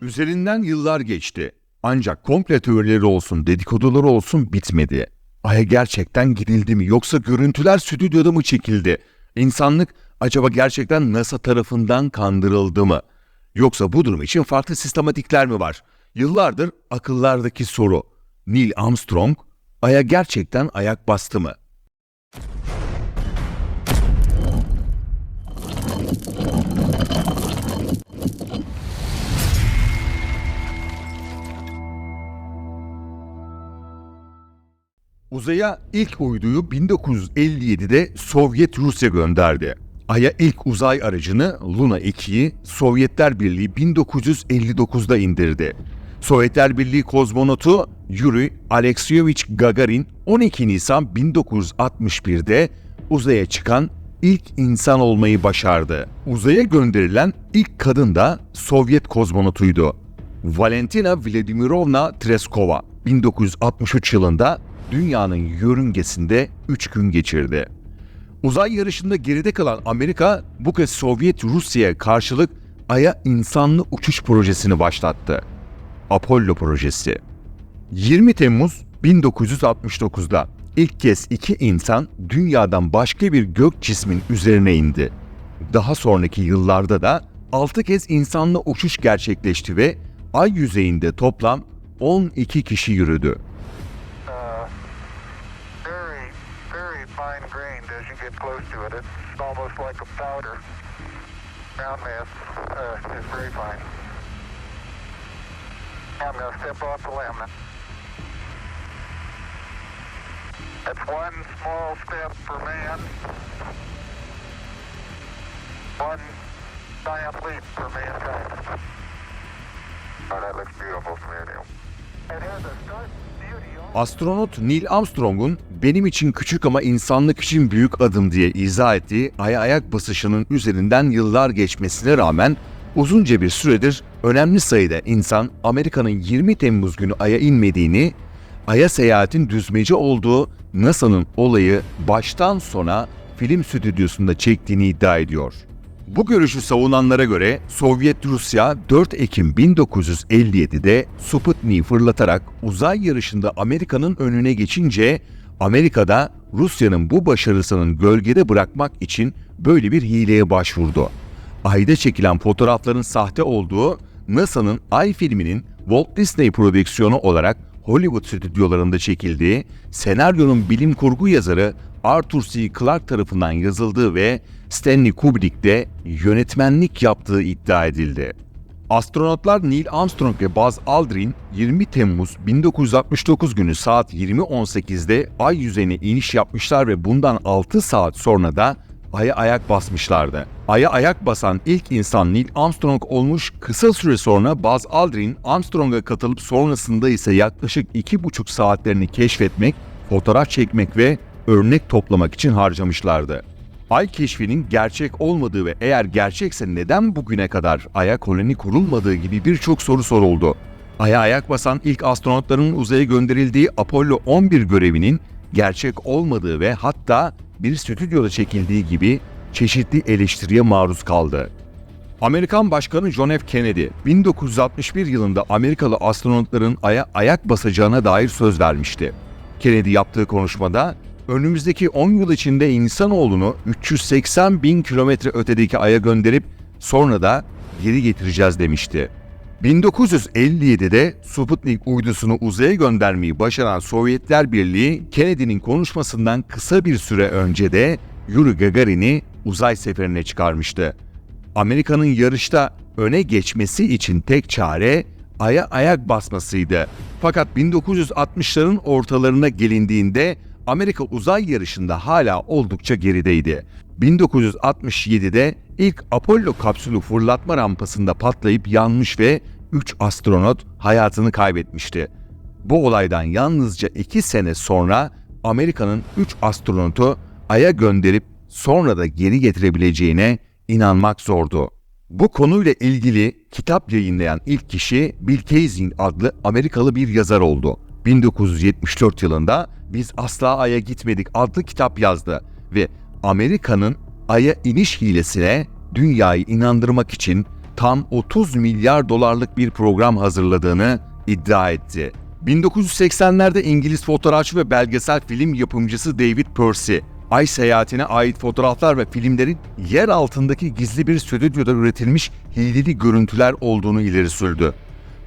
Üzerinden yıllar geçti. Ancak komple teorileri olsun, dedikoduları olsun bitmedi. Ay'a gerçekten gidildi mi yoksa görüntüler stüdyoda mı çekildi? İnsanlık acaba gerçekten NASA tarafından kandırıldı mı? Yoksa bu durum için farklı sistematikler mi var? Yıllardır akıllardaki soru. Neil Armstrong Ay'a gerçekten ayak bastı mı? Uzaya ilk uyduyu 1957'de Sovyet Rusya gönderdi. Ay'a ilk uzay aracını Luna 2'yi Sovyetler Birliği 1959'da indirdi. Sovyetler Birliği kozmonotu Yuri Alexeyevich Gagarin 12 Nisan 1961'de uzaya çıkan ilk insan olmayı başardı. Uzaya gönderilen ilk kadın da Sovyet kozmonotuydu. Valentina Vladimirovna Tereskova 1963 yılında dünyanın yörüngesinde 3 gün geçirdi. Uzay yarışında geride kalan Amerika bu kez Sovyet Rusya'ya karşılık Ay'a insanlı uçuş projesini başlattı. Apollo projesi. 20 Temmuz 1969'da ilk kez iki insan dünyadan başka bir gök cismin üzerine indi. Daha sonraki yıllarda da 6 kez insanlı uçuş gerçekleşti ve ay yüzeyinde toplam 12 kişi yürüdü. Close to it. It's almost like a powder. Ground mass uh, is very fine. I'm going to step off the. That's one small step for man, one giant leap for mankind. Oh, Neil. Astronot Neil Armstrong'un benim için küçük ama insanlık için büyük adım diye izah ettiği aya ayak basışının üzerinden yıllar geçmesine rağmen uzunca bir süredir önemli sayıda insan Amerika'nın 20 Temmuz günü aya inmediğini, aya seyahatin düzmece olduğu NASA'nın olayı baştan sona film stüdyosunda çektiğini iddia ediyor. Bu görüşü savunanlara göre Sovyet Rusya 4 Ekim 1957'de Sputnik'i fırlatarak uzay yarışında Amerika'nın önüne geçince Amerika'da Rusya'nın bu başarısının gölgede bırakmak için böyle bir hileye başvurdu. Ayda çekilen fotoğrafların sahte olduğu NASA'nın Ay filminin Walt Disney prodüksiyonu olarak Hollywood stüdyolarında çekildiği, senaryonun bilim kurgu yazarı Arthur C. Clarke tarafından yazıldığı ve Stanley Kubrick de yönetmenlik yaptığı iddia edildi. Astronotlar Neil Armstrong ve Buzz Aldrin 20 Temmuz 1969 günü saat 20.18'de Ay yüzeyine iniş yapmışlar ve bundan 6 saat sonra da Ay'a ayak basmışlardı. Ay'a ayak basan ilk insan Neil Armstrong olmuş, kısa süre sonra Buzz Aldrin Armstrong'a katılıp sonrasında ise yaklaşık 2,5 saatlerini keşfetmek, fotoğraf çekmek ve örnek toplamak için harcamışlardı. Ay keşfinin gerçek olmadığı ve eğer gerçekse neden bugüne kadar Ay'a koloni kurulmadığı gibi birçok soru soruldu. Ay'a ayak basan ilk astronotların uzaya gönderildiği Apollo 11 görevinin gerçek olmadığı ve hatta bir stüdyoda çekildiği gibi çeşitli eleştiriye maruz kaldı. Amerikan Başkanı John F. Kennedy 1961 yılında Amerikalı astronotların Ay'a ayak basacağına dair söz vermişti. Kennedy yaptığı konuşmada önümüzdeki 10 yıl içinde insanoğlunu 380 bin kilometre ötedeki Ay'a gönderip sonra da geri getireceğiz demişti. 1957'de Sputnik uydusunu uzaya göndermeyi başaran Sovyetler Birliği, Kennedy'nin konuşmasından kısa bir süre önce de Yuri Gagarin'i uzay seferine çıkarmıştı. Amerika'nın yarışta öne geçmesi için tek çare Ay'a ayak basmasıydı. Fakat 1960'ların ortalarına gelindiğinde Amerika uzay yarışında hala oldukça gerideydi. 1967'de ilk Apollo kapsülü fırlatma rampasında patlayıp yanmış ve 3 astronot hayatını kaybetmişti. Bu olaydan yalnızca 2 sene sonra Amerika'nın 3 astronotu Ay'a gönderip sonra da geri getirebileceğine inanmak zordu. Bu konuyla ilgili kitap yayınlayan ilk kişi Bill Kaysing adlı Amerikalı bir yazar oldu. 1974 yılında Biz Asla Ay'a Gitmedik adlı kitap yazdı ve Amerika'nın Ay'a iniş hilesine dünyayı inandırmak için tam 30 milyar dolarlık bir program hazırladığını iddia etti. 1980'lerde İngiliz fotoğrafçı ve belgesel film yapımcısı David Percy, Ay seyahatine ait fotoğraflar ve filmlerin yer altındaki gizli bir stüdyoda üretilmiş hileli görüntüler olduğunu ileri sürdü.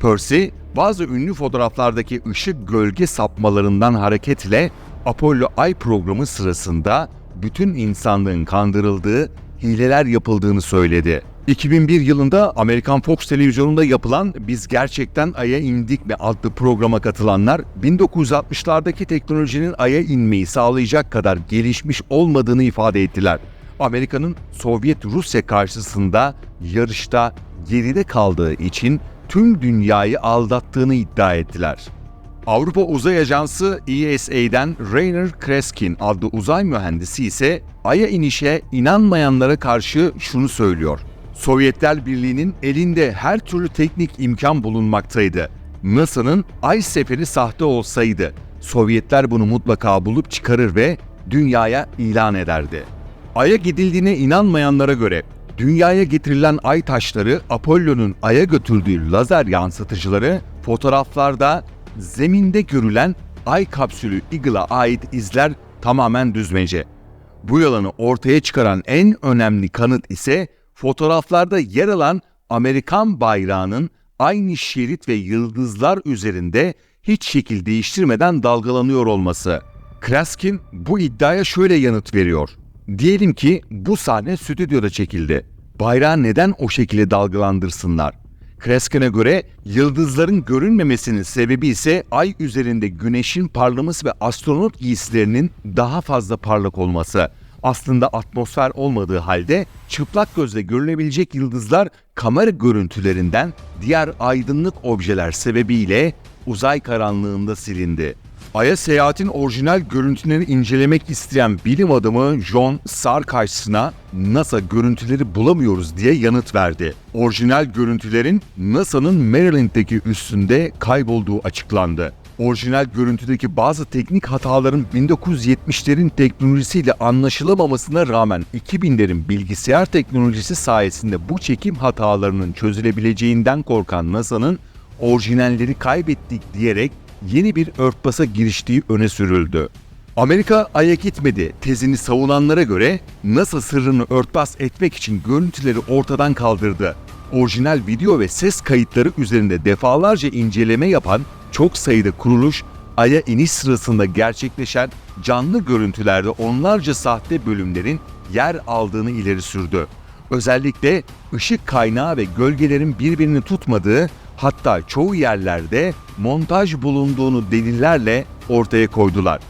Percy, bazı ünlü fotoğraflardaki ışık gölge sapmalarından hareketle Apollo Ay programı sırasında bütün insanlığın kandırıldığı, hileler yapıldığını söyledi. 2001 yılında Amerikan Fox televizyonunda yapılan Biz Gerçekten Ay'a İndik mi adlı programa katılanlar 1960'lardaki teknolojinin Ay'a inmeyi sağlayacak kadar gelişmiş olmadığını ifade ettiler. Amerika'nın Sovyet Rusya karşısında yarışta geride kaldığı için tüm dünyayı aldattığını iddia ettiler. Avrupa Uzay Ajansı ESA'den Rainer Kreskin adlı uzay mühendisi ise Ay'a inişe inanmayanlara karşı şunu söylüyor. Sovyetler Birliği'nin elinde her türlü teknik imkan bulunmaktaydı. NASA'nın Ay seferi sahte olsaydı, Sovyetler bunu mutlaka bulup çıkarır ve dünyaya ilan ederdi. Ay'a gidildiğine inanmayanlara göre dünyaya getirilen ay taşları Apollo'nun Ay'a götürdüğü lazer yansıtıcıları fotoğraflarda zeminde görülen ay kapsülü Eagle'a ait izler tamamen düzmece. Bu yalanı ortaya çıkaran en önemli kanıt ise fotoğraflarda yer alan Amerikan bayrağının aynı şerit ve yıldızlar üzerinde hiç şekil değiştirmeden dalgalanıyor olması. Kraskin bu iddiaya şöyle yanıt veriyor. Diyelim ki bu sahne stüdyoda çekildi. Bayrağı neden o şekilde dalgalandırsınlar? Kreskin'e göre yıldızların görünmemesinin sebebi ise ay üzerinde güneşin parlaması ve astronot giysilerinin daha fazla parlak olması. Aslında atmosfer olmadığı halde çıplak gözle görülebilecek yıldızlar kamera görüntülerinden diğer aydınlık objeler sebebiyle uzay karanlığında silindi. Ay'a seyahatin orijinal görüntülerini incelemek isteyen bilim adamı John Sar karşısına NASA görüntüleri bulamıyoruz diye yanıt verdi. Orijinal görüntülerin NASA'nın Maryland'deki üssünde kaybolduğu açıklandı. Orijinal görüntüdeki bazı teknik hataların 1970'lerin teknolojisiyle anlaşılamamasına rağmen 2000'lerin bilgisayar teknolojisi sayesinde bu çekim hatalarının çözülebileceğinden korkan NASA'nın orijinalleri kaybettik diyerek yeni bir örtbasa giriştiği öne sürüldü. Amerika Ay'a gitmedi tezini savunanlara göre NASA sırrını örtbas etmek için görüntüleri ortadan kaldırdı. Orijinal video ve ses kayıtları üzerinde defalarca inceleme yapan çok sayıda kuruluş Ay'a iniş sırasında gerçekleşen canlı görüntülerde onlarca sahte bölümlerin yer aldığını ileri sürdü. Özellikle ışık kaynağı ve gölgelerin birbirini tutmadığı hatta çoğu yerlerde montaj bulunduğunu delillerle ortaya koydular.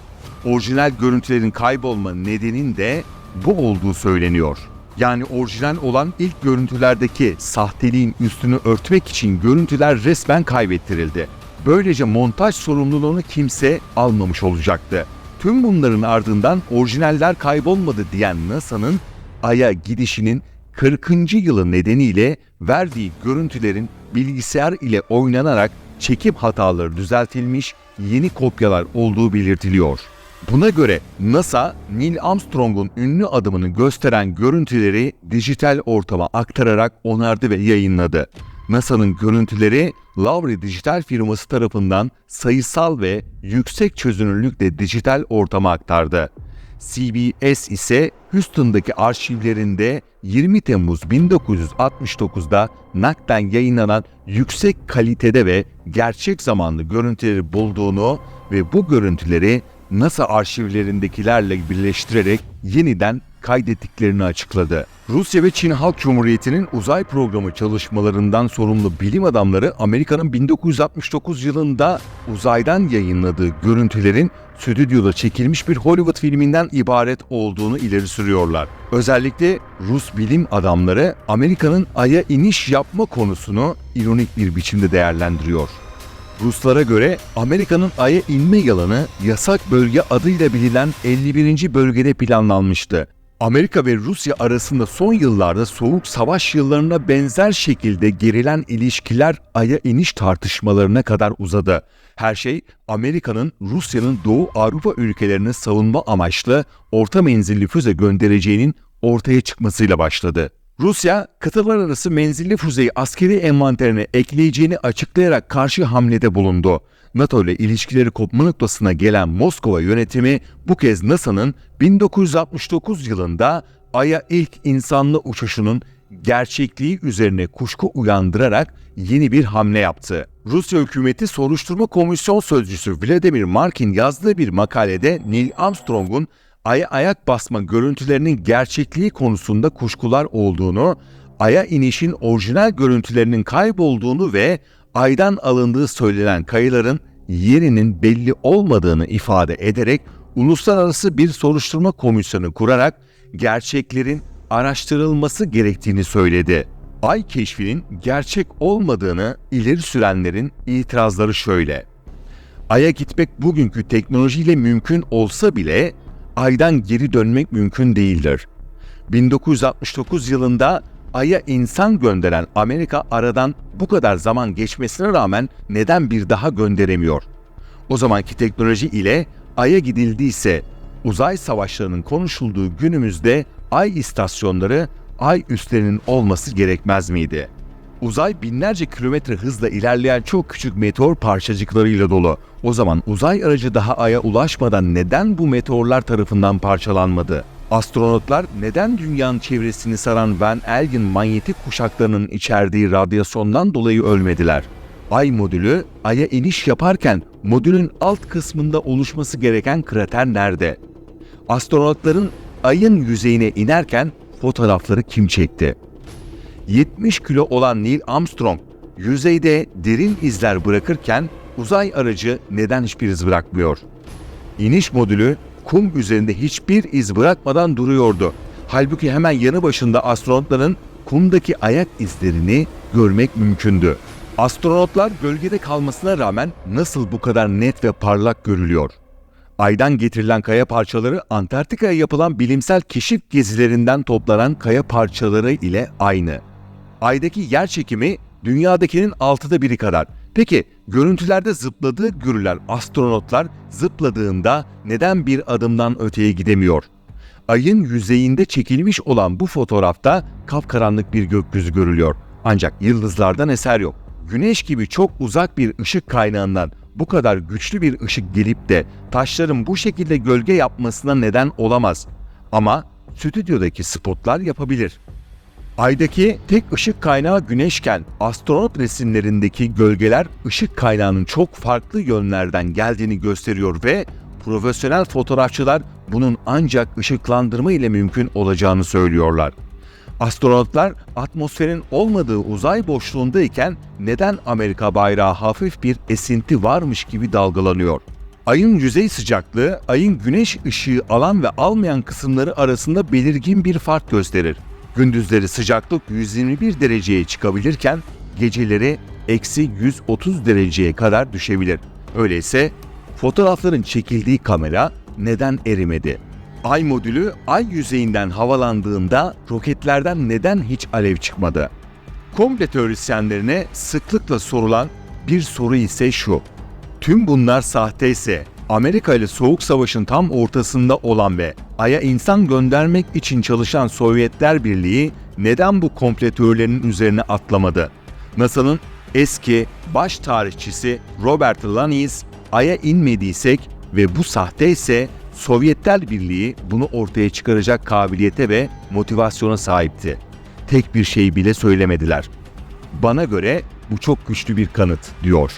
Orijinal görüntülerin kaybolma nedenin de bu olduğu söyleniyor. Yani orijinal olan ilk görüntülerdeki sahteliğin üstünü örtmek için görüntüler resmen kaybettirildi. Böylece montaj sorumluluğunu kimse almamış olacaktı. Tüm bunların ardından orijinaller kaybolmadı diyen NASA'nın Ay'a gidişinin 40. yılı nedeniyle verdiği görüntülerin bilgisayar ile oynanarak çekim hataları düzeltilmiş yeni kopyalar olduğu belirtiliyor. Buna göre NASA, Neil Armstrong'un ünlü adımını gösteren görüntüleri dijital ortama aktararak onardı ve yayınladı. NASA'nın görüntüleri Lowry Dijital firması tarafından sayısal ve yüksek çözünürlükle dijital ortama aktardı. CBS ise Houston'daki arşivlerinde 20 Temmuz 1969'da nakden yayınlanan yüksek kalitede ve gerçek zamanlı görüntüleri bulduğunu ve bu görüntüleri NASA arşivlerindekilerle birleştirerek yeniden kaydettiklerini açıkladı. Rusya ve Çin Halk Cumhuriyeti'nin uzay programı çalışmalarından sorumlu bilim adamları Amerika'nın 1969 yılında uzaydan yayınladığı görüntülerin stüdyoda çekilmiş bir Hollywood filminden ibaret olduğunu ileri sürüyorlar. Özellikle Rus bilim adamları Amerika'nın Ay'a iniş yapma konusunu ironik bir biçimde değerlendiriyor. Ruslara göre Amerika'nın Ay'a inme yalanı yasak bölge adıyla bilinen 51. bölgede planlanmıştı. Amerika ve Rusya arasında son yıllarda soğuk savaş yıllarına benzer şekilde gerilen ilişkiler Ay'a iniş tartışmalarına kadar uzadı. Her şey Amerika'nın Rusya'nın Doğu Avrupa ülkelerine savunma amaçlı orta menzilli füze göndereceğinin ortaya çıkmasıyla başladı. Rusya, kıtalar arası menzilli füzeyi askeri envanterine ekleyeceğini açıklayarak karşı hamlede bulundu. NATO ile ilişkileri kopma noktasına gelen Moskova yönetimi bu kez NASA'nın 1969 yılında Ay'a ilk insanlı uçuşunun gerçekliği üzerine kuşku uyandırarak yeni bir hamle yaptı. Rusya hükümeti soruşturma komisyon sözcüsü Vladimir Markin yazdığı bir makalede Neil Armstrong'un Ay'a ayak basma görüntülerinin gerçekliği konusunda kuşkular olduğunu, Ay'a inişin orijinal görüntülerinin kaybolduğunu ve Ay'dan alındığı söylenen kayıların yerinin belli olmadığını ifade ederek uluslararası bir soruşturma komisyonu kurarak gerçeklerin araştırılması gerektiğini söyledi. Ay keşfinin gerçek olmadığını ileri sürenlerin itirazları şöyle. Ay'a gitmek bugünkü teknolojiyle mümkün olsa bile Ay'dan geri dönmek mümkün değildir. 1969 yılında Ay'a insan gönderen Amerika aradan bu kadar zaman geçmesine rağmen neden bir daha gönderemiyor? O zamanki teknoloji ile Ay'a gidildiyse uzay savaşlarının konuşulduğu günümüzde Ay istasyonları Ay üslerinin olması gerekmez miydi? Uzay binlerce kilometre hızla ilerleyen çok küçük meteor parçacıklarıyla dolu. O zaman uzay aracı daha Ay'a ulaşmadan neden bu meteorlar tarafından parçalanmadı? Astronotlar neden dünyanın çevresini saran Van Allen manyetik kuşaklarının içerdiği radyasyondan dolayı ölmediler? Ay modülü Ay'a iniş yaparken modülün alt kısmında oluşması gereken krater nerede? Astronotların Ay'ın yüzeyine inerken fotoğrafları kim çekti? 70 kilo olan Neil Armstrong yüzeyde derin izler bırakırken uzay aracı neden hiçbir iz bırakmıyor? İniş modülü kum üzerinde hiçbir iz bırakmadan duruyordu. Halbuki hemen yanı başında astronotların kumdaki ayak izlerini görmek mümkündü. Astronotlar gölgede kalmasına rağmen nasıl bu kadar net ve parlak görülüyor? Aydan getirilen kaya parçaları Antarktika'ya yapılan bilimsel keşif gezilerinden toplanan kaya parçaları ile aynı. Aydaki yer çekimi dünyadakinin altıda biri kadar. Peki görüntülerde zıpladığı görülen astronotlar zıpladığında neden bir adımdan öteye gidemiyor? Ayın yüzeyinde çekilmiş olan bu fotoğrafta kapkaranlık bir gökyüzü görülüyor. Ancak yıldızlardan eser yok. Güneş gibi çok uzak bir ışık kaynağından bu kadar güçlü bir ışık gelip de taşların bu şekilde gölge yapmasına neden olamaz. Ama stüdyodaki spotlar yapabilir. Aydaki tek ışık kaynağı güneşken astronot resimlerindeki gölgeler ışık kaynağının çok farklı yönlerden geldiğini gösteriyor ve profesyonel fotoğrafçılar bunun ancak ışıklandırma ile mümkün olacağını söylüyorlar. Astronotlar atmosferin olmadığı uzay boşluğundayken neden Amerika bayrağı hafif bir esinti varmış gibi dalgalanıyor? Ayın yüzey sıcaklığı, ayın güneş ışığı alan ve almayan kısımları arasında belirgin bir fark gösterir. Gündüzleri sıcaklık 121 dereceye çıkabilirken geceleri eksi 130 dereceye kadar düşebilir. Öyleyse fotoğrafların çekildiği kamera neden erimedi? Ay modülü ay yüzeyinden havalandığında roketlerden neden hiç alev çıkmadı? Komple teorisyenlerine sıklıkla sorulan bir soru ise şu. Tüm bunlar sahte ise Amerika ile Soğuk Savaş'ın tam ortasında olan ve Ay'a insan göndermek için çalışan Sovyetler Birliği neden bu komple teorilerinin üzerine atlamadı? NASA'nın eski baş tarihçisi Robert Lanis, Ay'a inmediysek ve bu sahte ise Sovyetler Birliği bunu ortaya çıkaracak kabiliyete ve motivasyona sahipti. Tek bir şey bile söylemediler. Bana göre bu çok güçlü bir kanıt diyor.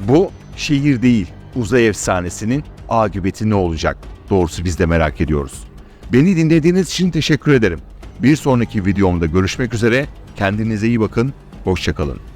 Bu şehir değil, uzay efsanesinin akıbeti ne olacak? Doğrusu biz de merak ediyoruz. Beni dinlediğiniz için teşekkür ederim. Bir sonraki videomda görüşmek üzere. Kendinize iyi bakın. Hoşçakalın.